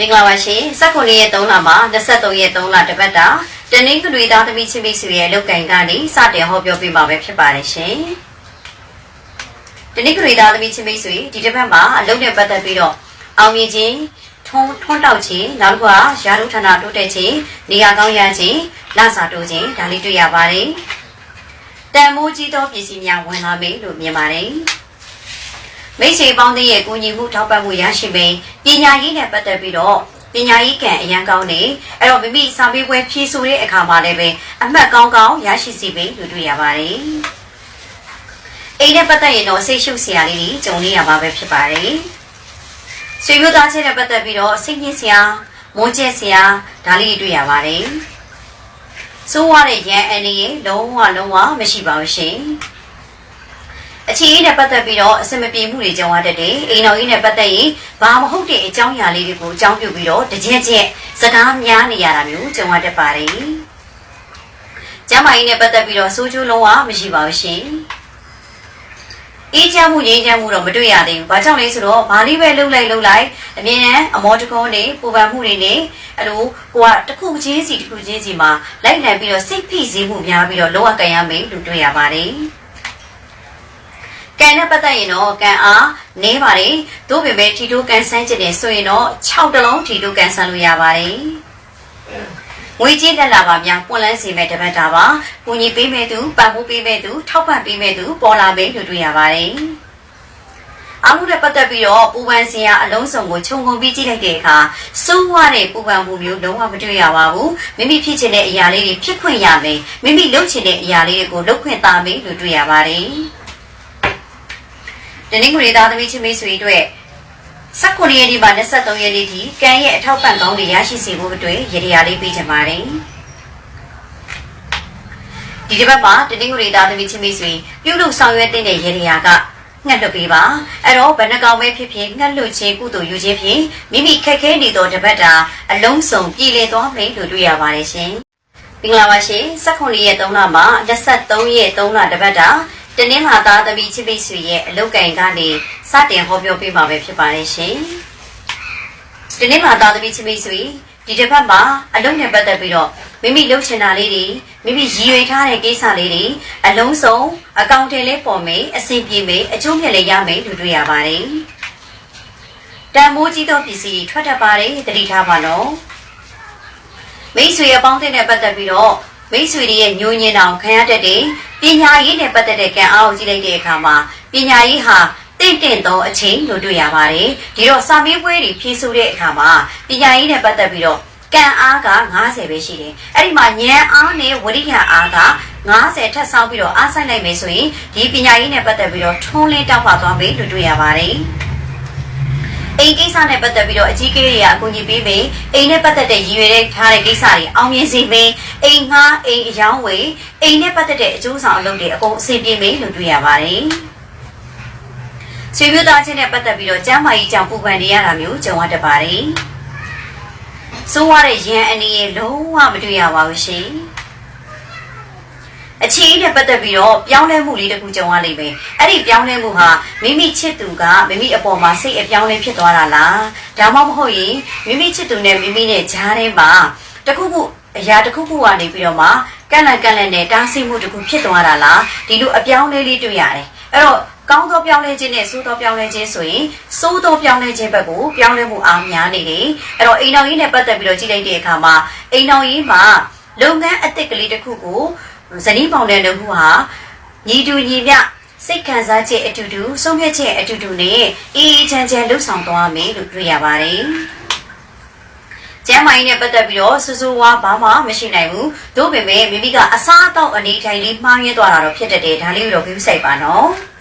မင်္ဂလာပါရှင်19ရက်3လမှာ23ရက်3လတပတ်တာတနင်္ဂနွေသားသမီးချင်းမိတ်ဆွေရဲ့လောက်ကင်ကနေစတင်ဟောပြောပေးမှာပဲဖြစ်ပါတယ်ရှင်တနင်္ဂနွေသားသမီးချင်းမိတ်ဆွေဒီတစ်ပတ်မှာအလုပ်နဲ့ပတ်သက်ပြီးတော့အောင်မြင်ခြင်းထွန်းထွန်းတောက်ခြင်းနောက်တစ်ခုကရာထူးဌာနတိုးတက်ခြင်းနေရာကောင်းရခြင်းလစာတိုးခြင်းဒါလေးတွေ့ရပါတယ်တန်မိုးကြီးသောပစ္စည်းများဝင်လာမယ်လို့မြင်ပါတယ် မိတ်ဆွေပေါင်းသင်းရဲ့ကိုညီမှုထောက်ပံ့မှုရရှိမယ်ပညာရေးနဲ့ပတ်သက်ပြီးတော့ပညာရေးကံအရန်ကောင်းနေအဲ့တော့မိမိစာမေးပွဲဖြေဆိုတဲ့အခါမှာလည်းပဲအမှတ်ကောင်းကောင်းရရှိစီပဲလို့တွေ့ရပါတယ်အိမ်နဲ့ပတ်သက်ရင်တော့စိတ်ရှုပ်စရာလေးတွေကြုံနေရမှာပဲဖြစ်ပါတယ်ဆွေမျိုးသားချင်းနဲ့ပတ်သက်ပြီးတော့စိတ်ညစ်စရာမုန်းကျက်စရာဒါလေးတွေတွေ့ရပါတယ်စိုးရတဲ့ရန်အန်ရဲ့လုံးဝလုံးဝမရှိပါဘူးရှင် အခြေအနေနဲ့ပတ်သက်ပြီးတော့အစမပြေမှုတွေကြုံရတတ်တယ်အိမ်တော်ကြီးနဲ့ပတ်သက်ရင်ဘာမဟုတ်တဲ့အကြောင်းအရာလေးတွေကိုအကြောင်းပြုပြီးတော့တကြက်ကြက်စကားများနေရတာမျိုးကြုံရတတ်ပါတယ်ကျမ်းမာရေးနဲ့ပတ်သက်ပြီးတော့စိုးကျိုးလုံးဝမရှိပါဘူးရှင်အေးချမ်းမှုငြိမ်းချမ်းမှုတော့မတွေ့ရသေးဘူး။ဘာကြောင့်လဲဆိုတော့ဘာလေးပဲလှုပ်လိုက်လှုပ်လိုက်အမြင်နဲ့အမောတကောနေပူပန်မှုတွေနဲ့အဲ့လိုကိုကတစ်ခုချင်းစီတစ်ခုချင်းစီမှာလိုက်လံပြီးတော့စိတ်ဖိစီးမှုများပြီးတော့လောကကန်ရမယ်လို့တွေ့ရပါတယ်။ ကံနဲ့ပတ်သက်ရင်တော့ကံအားနည်းပါတယ်။သို့ပေမဲ့ထီတိုးကန်ဆန်းကျင်တယ်ဆိုရင်တော့6တလုံးထီတိုးကန်ဆန်းလို့ရပါတယ်။ငွေကြေးလက်လာပါများပွန်လန်းစီမဲ့တပတ်တာပါ။ကိုကြီးပေးမဲ့သူပံ့ပိုးပေးမဲ့သူထောက်ပံ့ပေးမဲ့သူပေါ်လာမယ်လို့တွေ့ရပါတယ်။အမှုနဲ့ပတ်သက်ပြီးတော့ပူပန်စရာအလုံးစုံကိုခြုံငုံပြီးကြည့်လိုက်တဲ့အခါစိုးဝါတဲ့ပူပန်မှုမျိုးလုံးဝမတွေ့ရပါဘူးမိမိဖြစ်ချင်တဲ့အရာလေးတွေဖြစ်ခွင့်ရမယ်မိမိလုပ်ချင်တဲ့အရာလေးတွေကိုလုပ်ခွင့်သားမယ်လို့တွေ့ရပါတယ် တနင်္ဂနွေသားသမီးချင်းမိတ်ဆွေတို့19ရက်နေ့မှ23ရက်နေ့ထိကံရဲ့အထောက်ပံ့ကောင်းတွေရရှိစေဖို့အတွက်ရည်ရည်လေးပေးချင်ပါတယ်ဒီတစ်ပတ်မှာတနင်္ဂနွေသားသမီးချင်းမိတ်ဆွေပြုလုပ်ဆောင်ရွက်တဲ့ရည်ရည်ကငှက်လွတ်ပေးပါအဲ့တော့ဘယ်နှကောင်ပဲဖြစ်ဖြစ်ငှက်လွတ်ခြင်းကုသိုလ်ယူခြင်းဖြင့်မိမိခက်ခဲနေသောတပတ်တာအလုံးစုံပြည်လည်သွားမယ်လို့တွေ့ရပါတယ်ရှင်မင်္ဂလာပါရှင်19ရက်3လမှ23ရက်3လတပတ်တာ တနင်္လာသားသမီးချစ်ပိတ်ဆွေရဲ့အလုတ်ကင်ကနေစတင်ဟောပြောပေးမှာပဲဖြစ်ပါတယ်ရှင်ဒီနေ့မှာသားသမီးချစ်ပိတ်ဆွေဒီတစ်ပတ်မှာအလုတ်နဲ့ပတ်သက်ပြီးတော့မိမိလှုပ်ချင်တာလေးတွေမိမိရည်ရွယ်ထားတဲ့ကိစ္စလေးတွေအလုံးစုံအကောင့်ထဲလေးပေါ်မယ်အဆင်ပြေမယ်အကျိုးမြတ်လေးရမယ်လို့တွေ့ရပါတယ်တန်မိုးကြီးသောပစ္စည်းတွေထွက်တတ်ပါတယ်တတိထားပါနော်မိတ်ဆွေအပေါင်းအသင်းနဲ့ပတ်သက်ပြီးတော့ မိတ်ဆွေတွေရဲ့ညိုညင်အောင်ခံရတတ်တဲ့ပညာရေးနဲ့ပတ်သက်တဲ့ကံအားကိုကြည့်လိုက်တဲ့အခါမှာပညာရေးဟာတင့်တင့်သောအချိန်လို့တွေ့ရပါတယ်ဒီတော့စာမေးပွဲတွေဖြေဆိုတဲ့အခါမှာပညာရေးနဲ့ပတ်သက်ပြီးတော့ကံအားက90ပဲရှိတယ်အဲ့ဒီမှာဉာဏ်အားနဲ့ဝရိယအားက90ထပ်ဆောင်းပြီးတော့အားဆိုင်လိုက်မယ်ဆိုရင်ဒီပညာရေးနဲ့ပတ်သက်ပြီးတော့ထုံးလင်းတောက်ပါသွားမယ်လို့တွေ့ရပါတယ် အိမ်ကိစ္စနဲ့ပတ်သက်ပြီးတော့အကြီးကလေးတွေကအကူအညီပေးမယ်အိမ်နဲ့ပတ်သက်တဲ့ရည်ရွယ်တဲ့ထားတဲ့ကိစ္စတွေအောင်မြင်စေမယ်အိမ်ငှားအိမ်အယောင်းဝယ်အိမ်နဲ့ပတ်သက်တဲ့အကျိုးဆောင်အလုပ်တွေအကုန်အဆင်ပြေမယ်လို့တွေ့ရပါတယ်ဆွေမျိုးသားချင်းနဲ့ပတ်သက်ပြီးတော့ကျမ်းမာရေးကြောင့်ပူပန်နေရတာမျိုးကြုံရတတ်ပါတယ်ဆိုးရတဲ့ရန်အနေနဲ့လုံးဝမတွေ့ရပါဘူးရှင် အခြေအနေနဲ့ပတ်သက်ပြီးတော့ပြောင်းလဲမှုလေးတစ်ခုကြုံရလိမ့်မယ်။အဲ့ဒီပြောင်းလဲမှုဟာမိမိချစ်သူကမိမိအပေါ်မှာစိတ်အပြောင်းလဲဖြစ်သွားတာလား။ဒါမှမဟုတ်ရင်မိမိချစ်သူနဲ့မိမိနဲ့ဂျားထဲမှာတခုခုအရာတစ်ခုခုကနေပြီးတော့မှကန့်လန့်ကန့်လန့်နဲ့တားဆီးမှုတစ်ခုဖြစ်သွားတာလား။ဒီလိုအပြောင်းလဲလေးတွေ့ရတယ်။အဲ့တော့ကောင်းသောပြောင်းလဲခြင်းနဲ့ဆိုးသောပြောင်းလဲခြင်းဆိုရင်ဆိုးသောပြောင်းလဲခြင်းဘက်ကိုပြောင်းလဲမှုအားများနေတယ်။အဲ့တော့အိမ်တော်ကြီးနဲ့ပတ်သက်ပြီးတော့ကြည့်လိုက်တဲ့အခါမှာအိမ်တော်ကြီးမှာလုပ်ငန်းအသစ်ကလေးတစ်ခုကို ဇနီးပေါင်းတဲ့လူဟာညီတူညီမျှစိတ်ခံစားချက်အတူတူဆုံးဖြတ်ချက်အတူတူနဲ့အေးအေးချမ်းချမ်းလှုပ်ဆောင်သွားမယ်လို့တွေ့ရပါတယ်။ကျမ်းမာရေးနဲ့ပတ်သက်ပြီးတော့စူးစူးဝါဘာမှမရှိနိုင်ဘူး။သို့ပေမဲ့မိမိကအစားအသောက်အနေထိုင်လေးမှားယွင်းသွားတာတော့ဖြစ်တတ်တယ်။ဒါလေးကိုတော့ဂရုစိုက်ပါနော်။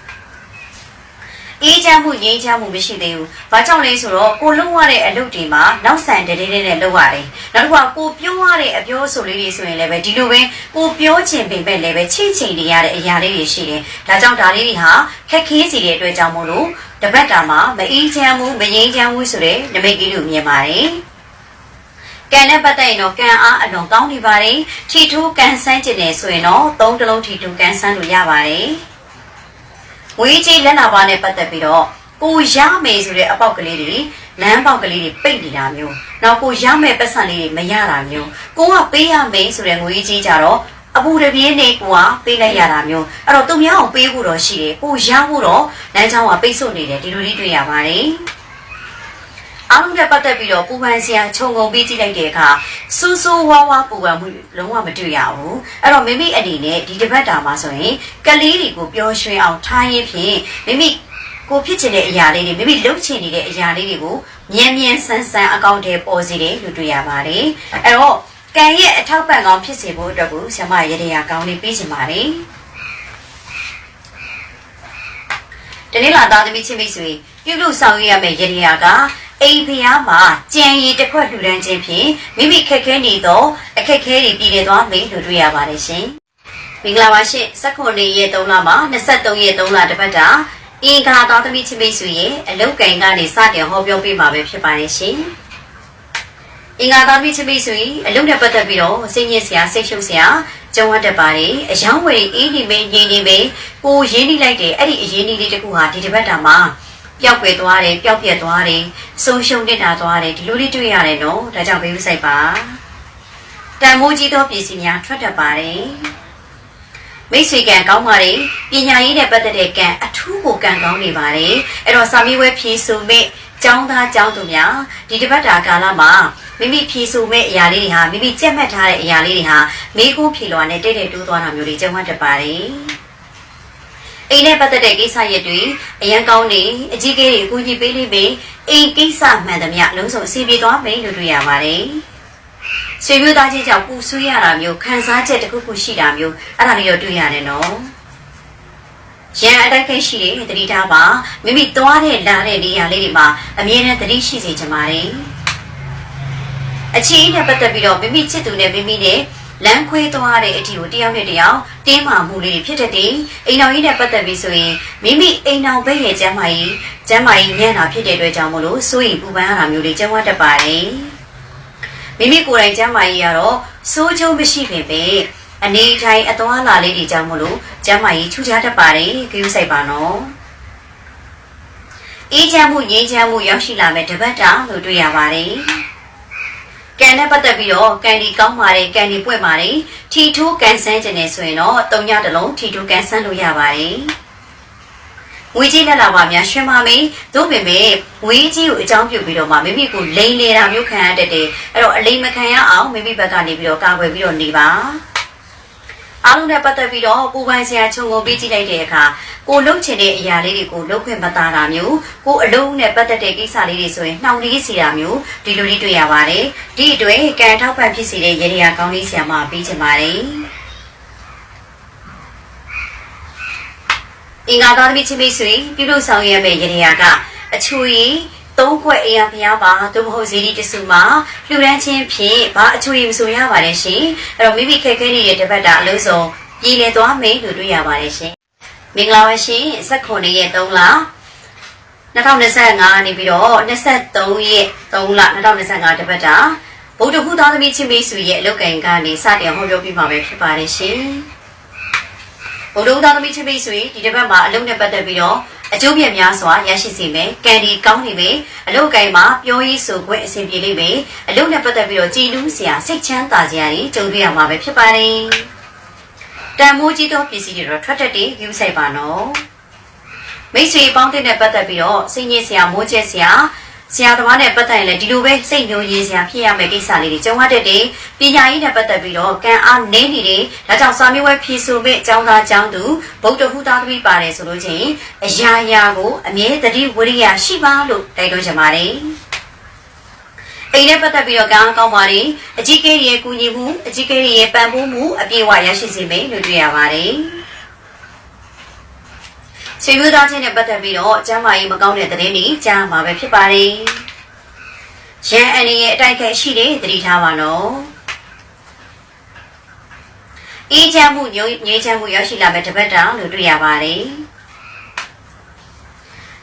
အေးချမ်းမှုငြိမ်းချမ်းမှုမရှိသေးဘူး။ဘာကြောင့်လဲဆိုတော့ကိုလုံးရတဲ့အလုပ်တွေမှာနောက်ဆန်တည်းတည်းနဲ့လုပ်ရတယ်။နောက်တစ်ခါကိုပြောရတဲ့အပြောဆိုလေးတွေဆိုရင်လည်းပဲဒီလိုပဲကိုပြောချင်ပေမဲ့လည်းပဲချိတ်ချိန်နေရတဲ့အရာလေးတွေရှိတယ်။ဒါကြောင့်ဒါလေးတွေဟာခက်ခဲစီတဲ့အတွက်ကြောင့်မို့လို့တပတ်တာမှာမအေးချမ်းမှုမငြိမ်းချမ်းမှုဆိုတဲ့နမိတ်ကြီးလို့မြင်ပါတယ်။ကံနဲ့ပတ်သက်ရင်တော့ကံအားအလွန်ကောင်းနေပါတယ်။ထီထိုးကံဆန်းကျင်နေဆိုရင်တော့သုံးတလုံးထီထိုးကံဆန်းလို့ရပါတယ်။ ဝေးကြီးလက်နာပါနဲ့ပတ်သက်ပြီးတော့ကိုရမယ်ဆိုတဲ့အပေါက်ကလေးတွေလမ်းပေါက်ကလေးတွေပိတ်နေတာမျိုးနောက်ကိုရမဲ့ပတ်စံလေးတွေမရတာမျိုးကိုကပေးရမယ်ဆိုတဲ့ငွေကြီးကြတော့အပူတပြေးနဲ့ကိုကပေးလိုက်ရတာမျိုးအဲ့တော့သူများအောင်ပေးဖို့တော့ရှိတယ်ကိုရဖို့တော့လမ်းကြောင်းကပိတ်ဆို့နေတယ်ဒီလိုလေးတွေ့ရပါတယ် အားလုံးနဲ့ပတ်သက်ပြီးတော့ပူပန်စရာခြုံငုံပေးကြည့်လိုက်တဲ့အခါစူးစူးဝါးဝါပူပန်မှုလုံးဝမတွေ့ရဘူးအဲ့တော့မိမိအနေနဲ့ဒီတစ်ပတ်တာမှာဆိုရင်ကလေးတွေကိုပျော်ရွှင်အောင်ထားရင်ဖြင့်မိမိကိုဖြစ်ချင်တဲ့အရာလေးတွေမိမိလုပ်ချင်နေတဲ့အရာလေးတွေကိုမြန်မြန်ဆန်းဆန်းအကောင့်ထဲပေါ်စီတယ်လို့တွေ့ရပါတယ်အဲ့တော့ကံရဲ့အထောက်ပံ့ကောင်းဖြစ်စေဖို့အတွက်ကိုဆရာမရေရရာကောင်းလေးပေးချင်ပါတယ်တနေ့လာသားသမီးချင်းမိတ်ဆွေပြုလုပ်ဆောင်ရရမယ့်ရေရရာက အိမ်ဖျားမှာကြံရည်တစ်ခွက်လှူဒန်းခြင်းဖြင့်မိမိခက်ခဲနေသောအခက်ခဲတွေပြည်နေသွားမယ်လို့တွေ့ရပါတယ်ရှင်မင်္ဂလာပါရှင်စက္ခုနေရက်3လမှာ23ရက်3လတပတ်တာအင်္ဂါသားသမီးချင်းမိတ်ဆွေရဲ့အလုတ်ကင်ကနေစတင်ဟောပြောပေးမှာပဲဖြစ်ပါတယ်ရှင်အင်္ဂါသားသမီးချင်းမိတ်ဆွေအလုတ်နဲ့ပတ်သက်ပြီးတော့စိတ်ညစ်စရာစိတ်ရှုပ်စရာကြုံရတတ်ပါတယ်အယောင်းဝယ်အေးဒီမေးငြိမ်နေမေးကိုရင်းနှီးလိုက်တယ်အဲ့ဒီအရင်းနှီးလေးတစ်ခုဟာဒီတစ်ပတ်တာမှာ ပျောက်ကွယ်သွားတယ်ပျောက်ပြက်သွားတယ်ဆုံးရှုံးနေတာသွားတယ်ဒီလိုလေးတွေ့ရတယ်နော်ဒါကြောင့်ဘေးမဆိုင်ပါတန်မိုးကြီးသောပစ္စည်းများထွက်တတ်ပါတယ်မိတ်ဆွေကံကောင်းပါတယ်ပညာရေးနဲ့ပတ်သက်တဲ့ကံအထူးကိုကံကောင်းနေပါတယ်အဲ့တော့စာမေးပွဲဖြေဆိုမဲ့ကျောင်းသားကျောင်းသူများဒီတစ်ပတ်တာကာလမှာမိမိဖြေဆိုမဲ့အရာလေးတွေဟာမိမိကြက်မှတ်ထားတဲ့အရာလေးတွေဟာမေးခွန်းဖြေလွှာနဲ့တိတ်တိတ်တိုးသွားတာမျိုးတွေကြုံရတတ်ပါတယ် အိမ်နဲ့ပတ်သက်တဲ့ကိစ္စရက်တွေအရန်ကောင်းနေအကြီးကြီးတွေအကူအညီပေးလိမ့်မယ်အိမ်ကိစ္စမှန်သမျှလုံးစုံအစီပြေသွားမယ်လို့တွေ့ရပါတယ်ဆွေမျိုးသားချင်းကြောင့်ပူဆွေးရတာမျိုးခံစားချက်တစ်ခုခုရှိတာမျိုးအဲ့ဒါလေးတော့တွေ့ရတယ်နော်ရန်အတိုက်ခိုက်ရှိတဲ့တတိထားပါမိမိသွားတဲ့လာတဲ့နေရာလေးတွေမှာအမြဲတမ်းသတိရှိစေချင်ပါတယ်အခြေအနေနဲ့ပတ်သက်ပြီးတော့မိမိချစ်သူနဲ့မိမိနဲ့ လမ်းခွဲသွားတဲ့အထီကိုတယောက်နဲ့တယောက်တင်းမာမှုလေးတွေဖြစ်တတ်တယ်အိမ်တော်ကြီးနဲ့ပတ်သက်ပြီးဆိုရင်မိမိအိမ်တော်ဘက်ရဲ့ကျမ်းမာရေးကျမ်းမာရေးညံ့တာဖြစ်တဲ့အတွက်ကြောင့်မလို့စိုးရိမ်ပူပန်ရတာမျိုးတွေကျန်းဝတ်တတ်ပါတယ်မိမိကိုယ်တိုင်ကျမ်းမာရေးကတော့စိုးကျုံမရှိပင်ပဲအနေထိုင်အသွားလာလေးတွေကြောင့်မလို့ကျမ်းမာရေးထူးခြားတတ်ပါတယ်ကြည့်စိုက်ပါနော်အေးချမ်းမှုငြိမ်းချမ်းမှုရောက်ရှိလာမဲ့တပတ်တာလို့တွေ့ရပါတယ် ကံနဲ့ပတ်သက်ပြီးတော့ကံဒီကောင်းပါတယ်ကံဒီပွင့်ပါတယ်ထီထိုးကန်ဆန်းခြင်းနဲ့ဆိုရင်တော့တုံညတလုံးထီထိုးကန်ဆန်းလို့ရပါတယ်ငွေကြီးလက်လာပါများရှင်ပါမေးသို့ပင်ပဲငွေကြီးကိုအကြောင်းပြုပြီးတော့မှမိမိကိုလိန်လေတာမျိုးခံရတတ်တယ်အဲ့တော့အလိမ်မခံရအောင်မိမိဘက်ကနေပြီးတော့ကာကွယ်ပြီးတော့နေပါ အားလုံးနဲ့ပတ်သက်ပြီးတော့ပူပန်စရာခြုံငုံပေးကြည့်လိုက်တဲ့အခါကိုလှုပ်ချင်တဲ့အရာလေးတွေကိုလှုပ်ခွင့်မသားတာမျိုးကိုအလုံးနဲ့ပတ်သက်တဲ့ကိစ္စလေးတွေဆိုရင်နှောင့်နှေးစီတာမျိုးဒီလိုလေးတွေ့ရပါတယ်ဒီအတွေ့ကံထောက်ပံ့ဖြစ်စေတဲ့ရေရာကောင်းလေးဆရာမပေးချင်ပါတယ်အင်္ဂါသားသမီးချင်းမိတ်ဆွေပြုလုပ်ဆောင်ရမယ့်ရေရာကအချူရီ သုံးခွက်အေးရဖျားပါသို့မဟုတ်ဇီဒီတဆူမှာလှူဒန်းခြင်းဖြင့်ဘာအချူရီမဆိုရပါတယ်ရှင်အဲ့တော့မိမိခက်ခဲနေတဲ့တပတ်တာအလို့ဆုံးပြည်လည်သွားမယ်လို့တွေ့ရပါတယ်ရှင်မင်္ဂလာပါရှင်19ရက်3လ2025နေပြီးတော့23ရက်3လ2025တပတ်တာဗုဒ္ဓဟူသားသမီးချင်းမိတ်ဆွေရဲ့အလုတ်ကင်ကနေစတင်ဟောပြောပြမှာပဲဖြစ်ပါတယ်ရှင်ဗုဒ္ဓဟူသားသမီးချင်းမိတ်ဆွေဒီတစ်ပတ်မှာအလုတ်နဲ့ပတ်သက်ပြီးတော့ အကျိုးပြည့်များစွာရရှိစေမယ်။ကန်ဒီကောင်းနေမယ်။အလုတ်ကိုင်းမှာပြောရေးဆိုခွင့်အဆင်ပြေလိမ့်မယ်။အလုတ်နဲ့ပတ်သက်ပြီးတော့ကြည်လူးစရာစိတ်ချမ်းသာစရာတွေကြုံတွေ့ရမှာပဲဖြစ်ပါတယ်။တန်မိုးကြီးသောပစ္စည်းတွေတော့ထွက်တတ်တယ်ယူဆိုင်ပါနော်။မိတ်ဆွေပေါင်းတဲ့နဲ့ပတ်သက်ပြီးတော့စိတ်ညစ်စရာမိုးကျက်စရာ ဆရာသမားနဲ့ပတ်သက်ရင်လည်းဒီလိုပဲစိတ်ညှိုးရင်းစရာဖြစ်ရမယ့်ကိစ္စလေးတွေကြုံရတတ်တယ်။ပညာရေးနဲ့ပတ်သက်ပြီးတော့ကံအားနည်းနေတယ်။ဒါကြောင့်စာမေးပွဲဖြေဆိုမဲ့အကြောင်းသားအကြောင်းသူဗုဒ္ဓဟူသားသမီးပါတယ်ဆိုလို့ချင်းအရာရာကိုအမြဲတတိဝရိယရှိပါလို့တိုက်တွန်းချင်ပါတယ်။အိမ်နဲ့ပတ်သက်ပြီးတော့ကံကောင်းပါလေအကြီးကဲရဲ့ကူညီမှုအကြီးကဲရဲ့ပံ့ပိုးမှုအပြည့်အဝရရှိစေမယ်လို့တွေ့ရပါတယ်။ ဆွေမျိုးသားချင်းနဲ့ပတ်သက်ပြီးတော့ကျမ်းမာရေးမကောင်းတဲ့သတင်းတွေကြားမှာပဲဖြစ်ပါတယ်။ရန်အနေရဲ့အတိုက်ခဲရှိတယ်သတိထားပါနော်။အေးချမ်းမှုညိုငြိမ်းချမ်းမှုရောက်ရှိလာမဲ့တပတ်တောင်လို့တွေ့ရပါတယ်။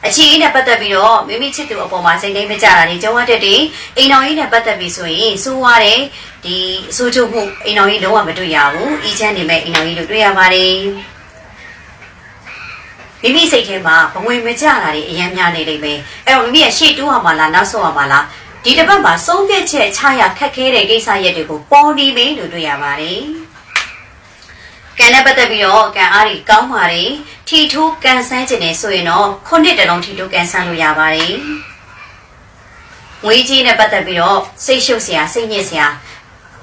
အခြေအနေနဲ့ပတ်သက်ပြီးတော့မိမိချစ်သူအပေါ်မှာစိတ်တိုင်းမကြတာတွေကြုံရတတ်တယ်။အိမ်တော်ကြီးနဲ့ပတ်သက်ပြီးဆိုရင်စိုးရတဲ့ဒီအဆိုးချုပ်မှုအိမ်တော်ကြီးလုံးဝမတွေ့ရဘူး။အေးချမ်းနေမဲ့အိမ်တော်ကြီးလို့တွေ့ရပါတယ်။ မိမိစိတ်ထဲမှာဘဝင်မကြတာတွေအများများနေလိမ့်မယ်အဲ့တော့မိမိရဲ့ရှေ့တိုးအောင်မလားနောက်ဆုံးအောင်မလားဒီတစ်ပတ်မှာဆုံးဖြတ်ချက်ချရခက်ခဲတဲ့ကိစ္စရက်တွေကိုပေါ်နေပြီလို့တွေ့ရပါတယ်ကံနဲ့ပတ်သက်ပြီးတော့ကံအားတွေကောင်းပါတယ်ထီထိုးကန်ဆန်းခြင်းနေဆိုရင်တော့ခုနှစ်တလုံးထီထိုးကန်ဆန်းလို့ရပါတယ်ငွေကြီးနဲ့ပတ်သက်ပြီးတော့စိတ်ရှုပ်စရာစိတ်ညစ်စရာ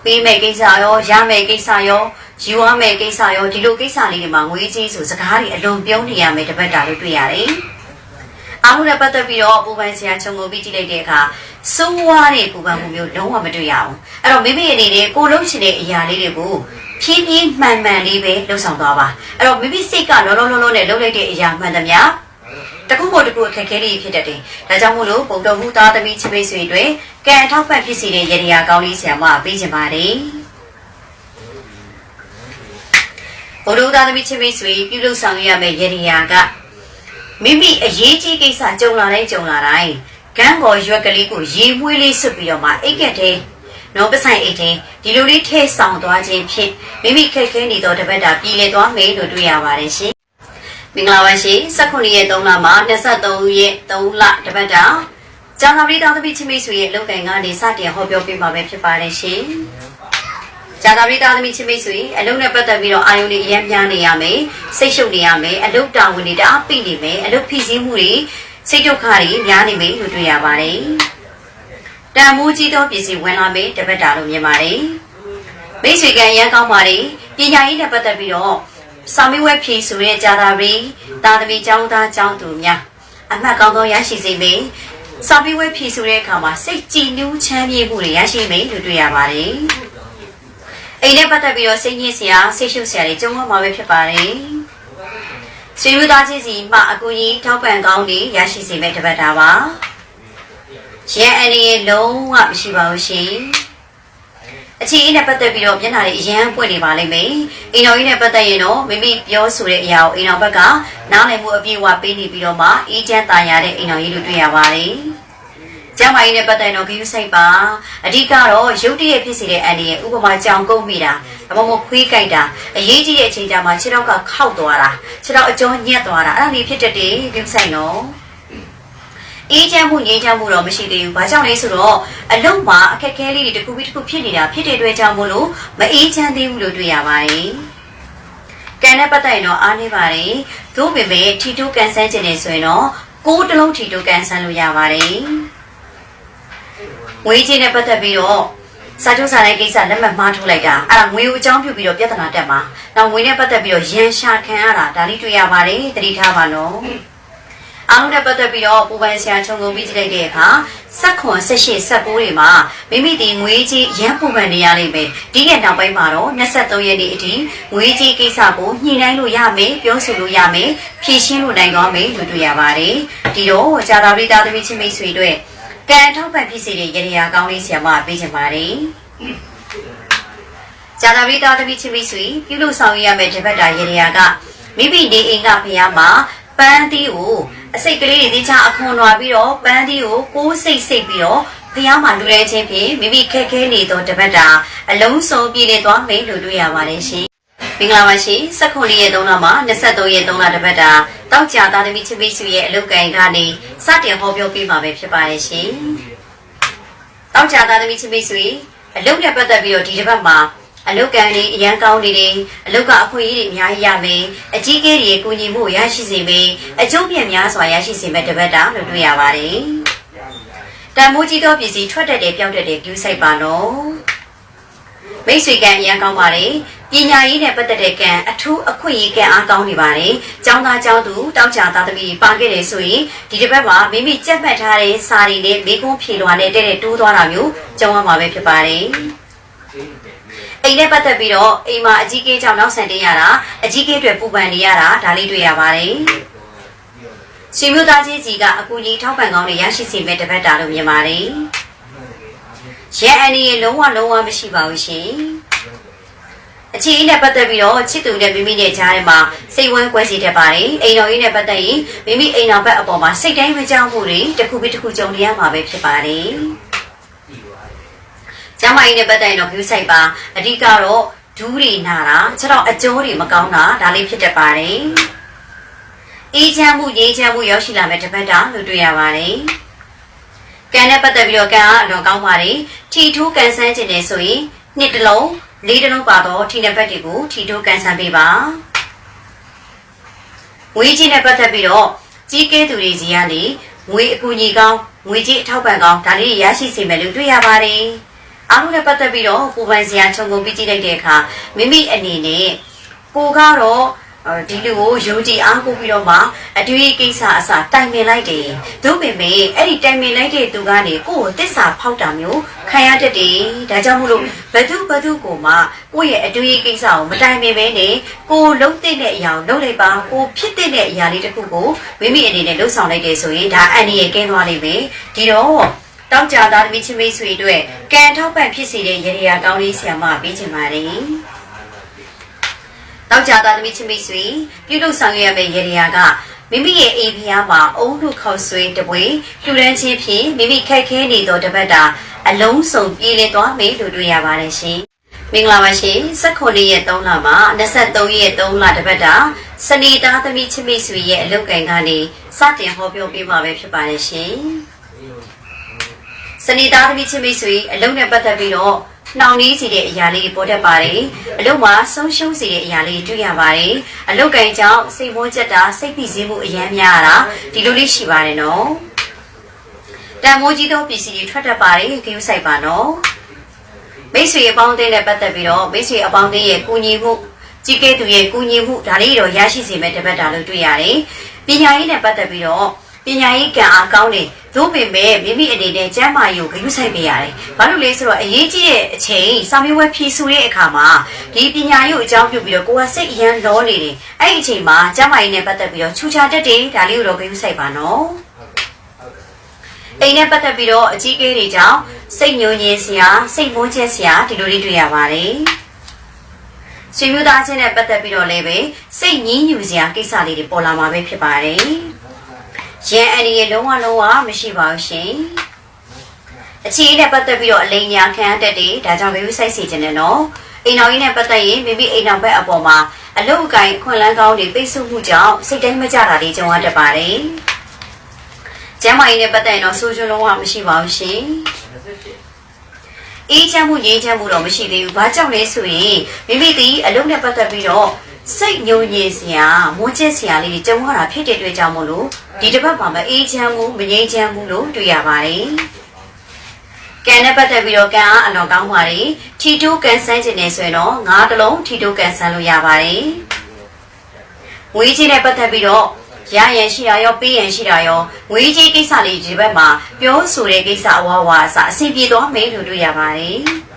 ပေးမဲ့ကိစ္စရောရမဲ့ကိစ္စရော ယူရမယ့်ကိစ္စရောဒီလိုကိစ္စလေးတွေမှာငွေကြီးဆိုစကားတွေအလွန်ပြုံးနေရမယ်တပတ်တာလို့တွေ့ရတယ်အားလုံးနဲ့ပတ်သက်ပြီးတော့ပူပန်စရာခြုံငုံပြီးကြည့်လိုက်တဲ့အခါစိုးဝါးတဲ့ပူပန်မှုမျိုးလုံးဝမတွေ့ရအောင်အဲ့တော့မိမိအနေနဲ့ကိုလုံးချင်တဲ့အရာလေးတွေကိုဖြည်းဖြည်းမှန်မှန်လေးပဲလှုပ်ဆောင်သွားပါအဲ့တော့မိမိစိတ်ကလောလောလောလောနဲ့လှုပ်လိုက်တဲ့အရာမှန်သမျှတခုမို့တခုအခက်အခဲလေးဖြစ်တတ်တယ်။ဒါကြောင့်မို့လို့ပုံတော်မူသားသမီးချစ်မိတ်ဆွေတွေကံအထောက်ပံ့ဖြစ်စီတဲ့ရည်ရည်ကောင်းလေးဆရာမပေးချင်ပါတယ်။ ဘုဒ္ဓသားသမီးချစ်မိတ်ဆွေပြုလုပ်ဆောင်ရမယ့်ရည်ရည်ကမိမိအရေးကြီးကိစ္စကြုံလာတိုင်းကြုံလာတိုင်းကံပေါ်ရွက်ကလေးကိုရေမွေးလေးဆွတ်ပြီးတော့မှအိတ်ကက်တဲ့နော်ပဆိုင်အိတ်တဲ့ဒီလိုလေးထဲဆောင်သွားခြင်းဖြင့်မိမိခက်ခဲနေသောတပတ်တာပြည်လေသွားမယ်လို့တွေ့ရပါတယ်ရှင်မင်္ဂလာပါရှင်19ရက်3လမှာ23ရက်3လတပတ်တာကျောင်းသားပြည်သားသမီးချစ်မိတ်ဆွေရဲ့အလုပ်ကိုင်ကနေစတင်ဟောပြောပေးမှာပဲဖြစ်ပါတယ်ရှင် ဇာတာပရိသသမီးချင်းမိတ်ဆွေအလုံးနဲ့ပတ်သက်ပြီးတော့အာယုန်တွေအရင်များနေရမယ်စိတ်ရှုပ်နေရမယ်အလုပ်တာဝန်တွေတအားပြိနေမယ်အလုပ်ဖြစ်စည်းမှုတွေစိတ်ဒုက္ခတွေများနေမယ်လို့တွေ့ရပါတယ်တန်မိုးကြီးသောပစ္စည်းဝင်လာမယ်တပတ်တာလို့မြင်ပါတယ်မိတ်ဆွေကံရန်ကောင်းပါတယ်ပညာရေးနဲ့ပတ်သက်ပြီးတော့စာမေးပွဲဖြေဆိုတဲ့ဇာတာပရိသာသမီကျောင်းသားကျောင်းသူများအမှတ်ကောင်းသောရရှိစေမယ်စာမေးပွဲဖြေဆိုတဲ့အခါမှာစိတ်ကြည်နူးချမ်းမြေ့မှုတွေရရှိမယ်လို့တွေ့ရပါတယ် အိမ်နဲ့ပတ်သက်ပြီးတော့စိတ်ညစ်စရာစိတ်ရှုပ်စရာတွေကြုံရမှာပဲဖြစ်ပါတယ်။ဆွေမျိုးသားချင်းစီမှအကူကြီးထောက်ပံ့ကောင်းတွေရရှိစေမယ့်တပတ်တာပါ။ရန်အနေနဲ့လုံးဝမရှိပါဘူးရှင်။အခြေအနေနဲ့ပတ်သက်ပြီးတော့မျက်နှာတွေအရန်ပွင့်နေပါလိမ့်မယ်။အိမ်တော်ကြီးနဲ့ပတ်သက်ရင်တော့မိမိပြောဆိုတဲ့အရာကိုအိမ်တော်ဘက်ကနားလည်မှုအပြည့်အဝပေးနေပြီးတော့မှအေးချမ်းသာယာတဲ့အိမ်တော်ကြီးလို့တွေ့ရပါတယ်။ ကျမကြီးနဲ့ပတ်သက်တော့ဂရုစိုက်ပါအဓိကတော့ရုပ်တရက်ဖြစ်စေတဲ့အန်ဒီရဲ့ဥပမာကြောင်ကုတ်မိတာဒါမှမဟုတ်ခွေးကြိုက်တာအရေးကြီးတဲ့အချိန်ကျမှခြေထောက်ကခောက်သွားတာခြေထောက်အကျော်ညက်သွားတာအဲ့ဒါလေးဖြစ်တတ်တယ်ဂရုစိုက်နော်အေးချမ်းမှုငြိမ်းချမ်းမှုတော့မရှိသေးဘူး။ဘာကြောင့်လဲဆိုတော့အလုံးမှာအခက်အခဲလေးတွေတစ်ခုပြီးတစ်ခုဖြစ်နေတာဖြစ်တဲ့အတွက်ကြောင့်မို့လို့မအေးချမ်းသေးဘူးလို့တွေ့ရပါတယ်။ကံနဲ့ပတ်သက်ရင်တော့အားနေပါတယ်။သို့ပေမဲ့ထီတိုးကန်ဆန်းခြင်းနေဆိုရင်တော့ကိုးတလုံးထီတိုးကန်ဆန်းလို့ရပါတယ်။ ငွေချင်းနဲ့ပတ်သက်ပြီးတော့စာချုပ်စာတဲ့ကိစ္စလက်မှတ်မှားထုတ်လိုက်တာအဲ့ဒါငွေကိုအကြောင်းပြုပြီးတော့ပြဿနာတက်မှာနောက်ငွေနဲ့ပတ်သက်ပြီးတော့ရန်ရှာခံရတာဒါလေးတွေ့ရပါတယ်သတိထားပါနော်အားလုံးနဲ့ပတ်သက်ပြီးတော့ပူပန်ဆရာခြုံငုံပြီးကြည့်လိုက်တဲ့အခါဆက်ခွန်ဆက်ရှိဆက်ပိုးတွေမှာမိမိဒီငွေကြီးရန်ပူပန်နေရလိမ့်မယ်ဒီကနောက်ပိုင်းမှာတော့23ရက်နေ့အထိငွေကြီးကိစ္စကိုညှိနှိုင်းလို့ရမယ်ပြောဆိုလို့ရမယ်ဖြည့်ရှင်းလို့နိုင်သွားမယ်လို့တွေ့ရပါတယ်ဒီတော့ဇာတာပရိသသမီးချင်းမိတ်ဆွေတို့ ကံထောက်ပံ့ဖြစ်စေတဲ့ရရကောင်းလေးဆရာမပေးချင်ပါတယ်။ဇာတာပိသားသမီးချင်းမိတ်ဆွေပြုလို့ဆောင်ရမယ့်တပတ်တာရရကမိမိနေအိမ်ကဖះမှာပန်းသီးကိုအစိတ်ကလေးတွေတိချအခွန်လွာပြီးတော့ပန်းသီးကိုကိုးစိတ်စိတ်ပြီးတော့ဖះမှာလူရဲချင်းဖြင့်မိမိခက်ခဲနေသောတပတ်တာအလုံးစုံပြည့်နေသွားမယ်လို့တွေ့ရပါတယ်ရှင်။ မင်္ဂလာပါရှင်။19ရက်3လမှာ23ရက်3လတပတ်တာတောက်ကြသားသမီးချင်းမိတ်ဆွေရဲ့အလုပ်ကိုင်ကနေစတင်ဟောပြောပေးမှာပဲဖြစ်ပါတယ်ရှင်။တောက်ကြသားသမီးချင်းမိတ်ဆွေအလုပ်နဲ့ပတ်သက်ပြီးတော့ဒီတစ်ပတ်မှာအလုတ်ကန်တွေအရန်ကောင်းနေတယ်အလုတ်ကအခွင့်အရေးတွေအများကြီးရမယ်အကြီးအကဲတွေကူညီမှုရရှိစေမယ်အကျိုးပြည့်များစွာရရှိစေမယ်တပတ်တာလို့တွေ့ရပါတယ်တန်မိုးကြီးသောပစ္စည်းထွက်တတ်တယ်ပြောင်းတတ်တယ်ကျူးဆိုင်ပါနော် မိတ်ဆွေကံအရန်ကောင်းပါတယ်ပညာရေးနဲ့ပတ်သက်တဲ့ကံအထူးအခွင့်အရေးကံအားကောင်းနေပါတယ်။ကျောင်းသားကျောင်းသူတောက်ချာသားသမီးပါခဲ့တယ်ဆိုရင်ဒီတစ်ပတ်မှာမိမိကြက်မှတ်ထားတဲ့စာရီနဲ့မိကုန်းဖြေလွှာနဲ့တဲ့တဲ့တိုးသွားတာမျိုးကျောင်းရမှာပဲဖြစ်ပါတယ်။အိမ်နဲ့ပတ်သက်ပြီးတော့အိမ်မှာအကြီးကဲကြောင့်နောက်ဆန်တင်ရတာအကြီးကဲတွေပူပန်နေရတာဒါလေးတွေ့ရပါတယ်။ဆွေမျိုးသားချင်းစီကအကူကြီးထောက်ပံ့ကောင်းတွေရရှိစေမဲ့တပတ်တာလို့မြင်ပါတယ်။ ရဲအန်ဒီရေလုံးဝလုံးဝမရှိပါဘူးရှင်။အခြေအနေနဲ့ပတ်သက်ပြီးတော့ချစ်သူနဲ့မိမိနဲ့ကြားထဲမှာစိတ်ဝမ်းကွဲစေတတ်ပါတယ်အိမ်တော်ကြီးနဲ့ပတ်သက်ရင်မိမိအိမ်တော်ဘက်အပေါ်မှာစိတ်တိုင်းမကြောက်မှုတွေတစ်ခုပြီးတစ်ခုကြုံရမှာပဲဖြစ်ပါတယ်ကျမကြီးနဲ့ပတ်သက်ရင်တော့ view site ပါအဓိကတော့ဒူးတွေနာတာကျတော့အကျိုးတွေမကောင်းတာဒါလေးဖြစ်တတ်ပါတယ်အေးချမ်းမှုငြိမ်းချမ်းမှုရောက်ရှိလာမဲ့တစ်ပတ်တာလို့တွေ့ရပါတယ် ကံနဲ့ပတ်သက်ပြီးတော့ကံအားအလွန်ကောင်းပါတယ်ထီထိုးကန်ဆန်းခြင်းနဲ့ဆိုရင်နှစ်တစ်လုံးလေးတစ်လုံးပါတော့ထီနဲ့ပတ်တွေကိုထီထိုးကန်ဆန်းပေးပါငွေကြီးနဲ့ပတ်သက်ပြီးတော့ကြီးကဲသူတွေစီကနေငွေအကူအညီကောင်းငွေကြီးအထောက်ပံ့ကောင်းဒါလေးတွေရရှိစေမယ်လို့တွေ့ရပါတယ်အားလုံးနဲ့ပတ်သက်ပြီးတော့ပူပန်စရာခြုံငုံပြီးကြည့်လိုက်တဲ့အခါမိမိအနေနဲ့ကိုကတော့အဲ ဒီလူကိုယုံကြည်အားကိုးပြီးတော့မှအတွေ့အကိစ္စအစတိုင်ပင်လိုက်တယ်။သို့ပေမဲ့အဲ့ဒီတိုင်ပင်လိုက်တဲ့သူကနေကိုယ့်ကိုတစ္ဆာဖောက်တာမျိုးခံရတတ်တယ်။ဒါကြောင့်မို့လို့ဘသူဘသူကိုမှကိုယ့်ရဲ့အတွေ့အကိစ္စကိုမတိုင်ပင်ပဲနဲ့ကိုယ်လုံးတဲ့အရာကိုလုပ်လိုက်ပါကိုဖြစ်တဲ့အရာလေးတစ်ခုကိုမိမိအနေနဲ့လှုပ်ဆောင်လိုက်တယ်ဆိုရင်ဒါအန္တရာယ်ကင်းသွားလိမ့်မယ်။ဒီတော့တောက်ကြသားသမီးချင်းမိတ်ဆွေတို့ကံထောက်ပံ့ဖြစ်စေတဲ့ရေရာကောင်းလေးဆရာမပေးချင်ပါတယ်။ တောက်ကြသားသမီးချင်းမိတ်ဆွေပြုလုပ်ဆောင်ရမယ့်ရေရာကမိမိရဲ့အိမ်ဖျားမှာအုံထုခေါက်ဆွေးတပွဲလှူဒန်းခြင်းဖြင့်မိမိခက်ခဲနေသောတပတ်တာအလုံးစုံပြေးလည်သွားမယ်လို့တွေ့ရပါတယ်ရှင်။မင်္ဂလာပါရှင်19ရက်3လမှာ23ရက်3လတပတ်တာစနေသားသမီးချင်းမိတ်ဆွေရဲ့အလုပ်ကံကနေစတင်ဟောပြောပေးမှာပဲဖြစ်ပါတယ်ရှင်။စနေသားသမီးချင်းမိတ်ဆွေအလုပ်နဲ့ပတ်သက်ပြီးတော့ နှောင်နှီးစီတဲ့အရာလေးပေါ်တတ်ပါတယ်။အလုပ်မှာဆုံးရှုံးစီတဲ့အရာလေးတွေ့ရပါတယ်။အလုပ်ကံကြောင့်စိတ်ဝန်းကျက်တာစိတ်ဖိစီးမှုအယမ်းများတာဒီလိုလေးရှိပါတယ်နော်။တန်မိုးကြီးသောပစ္စည်းတွေထွက်တတ်ပါတယ်ဂရုစိုက်ပါနော်။မိတ်ဆွေအပေါင်းအသင်းနဲ့ပတ်သက်ပြီးတော့မိတ်ဆွေအပေါင်းအသင်းရဲ့ကူညီမှုကြီးကဲသူရဲ့ကူညီမှုဒါလေးတော့ရရှိစေမဲ့တပတ်တာလို့တွေ့ရတယ်။ပညာရေးနဲ့ပတ်သက်ပြီးတော့ ပညာရေးကံအားကောင်းတယ်သို့ပေမဲ့မိမိအနေနဲ့ကျမ်းမာရေးကိုဂရုစိုက်ပေးရတယ်။ဘာလို့လဲဆိုတော့အရေးကြီးတဲ့အချိန်စာမေးပွဲဖြေဆိုတဲ့အခါမှာဒီပညာရေးကိုအကြောင်းပြုပြီးတော့ကိုကစိတ်အရန်လောနေတယ်။အဲ့ဒီအချိန်မှာကျမ်းမာရေးနဲ့ပတ်သက်ပြီးတော့ချူချာတက်တယ်ဒါလေးကိုတော့ဂရုစိုက်ပါနော်။အိမ်နဲ့ပတ်သက်ပြီးတော့အကြီးကဲတွေကြောင့်စိတ်ညှိုးညင်းစရာစိတ်မွန်းချက်စရာဒီလိုလေးတွေ့ရပါတယ်။ဆွေမျိုးသားချင်းနဲ့ပတ်သက်ပြီးတော့လည်းပဲစိတ်ညှင်းညူစရာကိစ္စလေးတွေပေါ်လာမှာပဲဖြစ်ပါတယ်။ ရန်အန်ဒီရဲ့လုံးဝလုံးဝမရှိပါဘူးရှင်။အခြေအနေနဲ့ပတ်သက်ပြီးတော့အလိမ်ညာခံရတတ်တယ်ဒါကြောင့်ဘေဘီစိုက်စီခြင်းနဲ့နော်။အိမ်တော်ကြီးနဲ့ပတ်သက်ရင်မိမိအိမ်တော်ဘက်အပေါ်မှာအလုတ်အကင်ခွန်လန်းကောင်းတွေပိတ်ဆို့မှုကြောင့်စိတ်တိုင်းမကြတာတွေကြုံရတတ်ပါတယ်။ကျမ်းမာရေးနဲ့ပတ်သက်ရင်တော့ဆိုးကျုံလုံးဝမရှိပါဘူးရှင်။အေးချမ်းမှုငြိမ်းချမ်းမှုတော့မရှိသေးဘူး။ဘာကြောင့်လဲဆိုရင်မိမိဒီအလုပ်နဲ့ပတ်သက်ပြီးတော့ စိတ်ညှိုညင်စရာမွန်းကျက်စရာလေးတွေကြုံရတာဖြစ်တဲ့အတွက်ကြောင့်မို့လို့ဒီတစ်ပတ်မှာမအေးချမ်းမှုမငြိမ်းချမ်းမှုလို့တွေ့ရပါတယ်။ကံနဲ့ပတ်သက်ပြီးတော့ကံအားအလွန်ကောင်းပါတယ်။ထီတိုးကန်ဆန်းခြင်းနဲ့ဆိုရင်တော့ငါးတလုံးထီတိုးကန်ဆန်းလို့ရပါတယ်။ငွေကြီးနဲ့ပတ်သက်ပြီးတော့ရရန်ရှိတာရောပေးရန်ရှိတာရောငွေကြီးကိစ္စလေးဒီဘက်မှာပြောဆိုတဲ့ကိစ္စအဝါဝါအစအစီပြေသွားမယ်လို့တွေ့ရပါတယ်။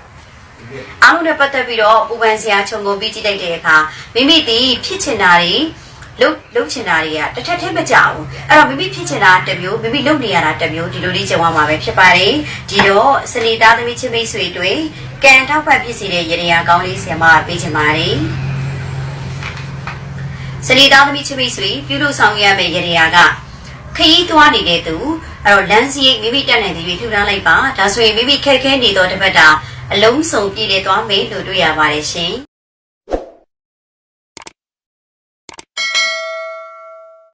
အားလုံးနဲ့ပတ်သက်ပြီးတော့ပူပန်စရာခြုံငုံပြီးကြည့်လိုက်တဲ့အခါမိမိဒီဖြစ်ချင်တာတွေလုတ်လုတ်ချင်တာတွေကတစ်ထက်ထက်မကြဘူးအဲ့တော့မိမိဖြစ်ချင်တာတစ်မျိုးမိမိလုတ်နေရတာတစ်မျိုးဒီလိုလေးကြုံရမှာပဲဖြစ်ပါတယ်ဒီတော့စနေသားသမီးချင်းမိတ်ဆွေတွေကံထောက်ဖက်ဖြစ်စီတဲ့ရေရာကောင်းလေးဆင်မပေးချင်ပါတယ်စနေသားသမီးချင်းမိတ်ဆွေပြုလို့ဆောင်ရမယ့်ရေရာကခရီးသွားနေတဲ့သူအဲ့တော့လမ်းစီမိမိတက်နိုင်တဲ့ပြီးထူထားလိုက်ပါဒါဆိုရင်မိမိခက်ခဲနေတော့တစ်ပတ်တာ အလုံးစုံပြည့်လည်သွားမယ်လို့တွေ့ရပါတယ်ရှင်